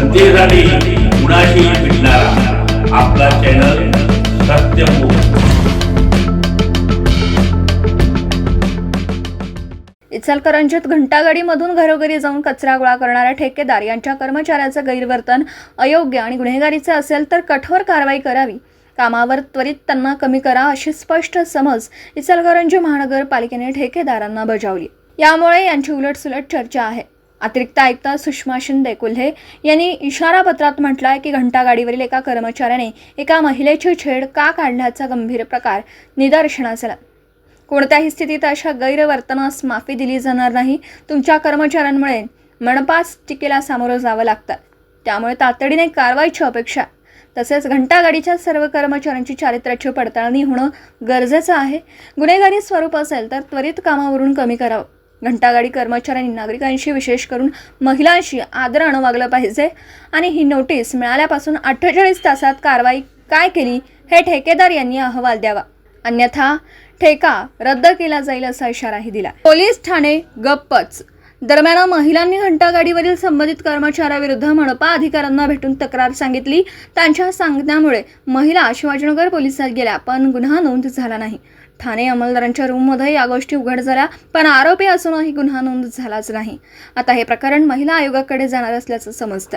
जनतेसाठी कुणाशी भेटणारा. आपला चॅनल इचलकरंजीत घंटागाडीमधून घरोघरी जाऊन कचरा गोळा करणाऱ्या ठेकेदार यांच्या कर्मचाऱ्याचं गैरवर्तन अयोग्य आणि गुन्हेगारीचं असेल तर कठोर कारवाई करावी. कामावर त्वरित त्यांना कमी करा अशी स्पष्ट समज इचलकरंजी महानगरपालिकेने ठेकेदारांना बजावली. यामुळे यांची उलटसुलट चर्चा आहे. अतिरिक्त आयुक्त सुषमा शिंदे कोल्हे यांनी इशारा पत्रात आहे की घंटागाडीवरील एका कर्मचाऱ्याने एका महिलेची छेड का काढल्याचा गंभीर प्रकार निदर्शनास आला. कोणत्याही स्थितीत अशा गैरवर्तनास माफी दिली जाणार नाही. तुमच्या कर्मचाऱ्यांमुळे मनपास टीकेला सामोरं जावं लागतं. त्यामुळे तातडीने कारवाईची अपेक्षा. तसेच घंटागाडीच्या सर्व कर्मचाऱ्यांची चारित्र्याची पडताळणी होणं गरजेचं आहे. गुन्हेगारी स्वरूप असेल तर त्वरित कामावरून कमी करावं. घंटागाडी कर्मचाऱ्यांनी नागरिकांशी विशेष करून महिलांशी आदरानं वागलं पाहिजे. आणि ही नोटीस मिळाल्यापासून अठ्ठेचाळीस तासात कारवाई काय केली हे ठेकेदार यांनी अहवाल द्यावा. अन्यथा ठेका रद्द केला जाईल असा इशाराही दिला. पोलीस ठाणे गप्पच. दरम्यान महिलांनी घंटागाडीवरील संबंधित कर्मचाऱ्याविरुद्ध मनपा अधिकाऱ्यांना भेटून तक्रार सांगितली. त्यांच्या सांगण्यामुळे महिला शिवाजीनगर पोलिसात गेल्या पण गुन्हा नोंद झाला नाही. ठाणे अंमलदारांच्या रूममध्ये या गोष्टी उघड झाल्या पण आरोपी असूनही गुन्हा नोंद झालाच नाही. आता हे प्रकरण महिला आयोगाकडे जाणार असल्याचं समजतं.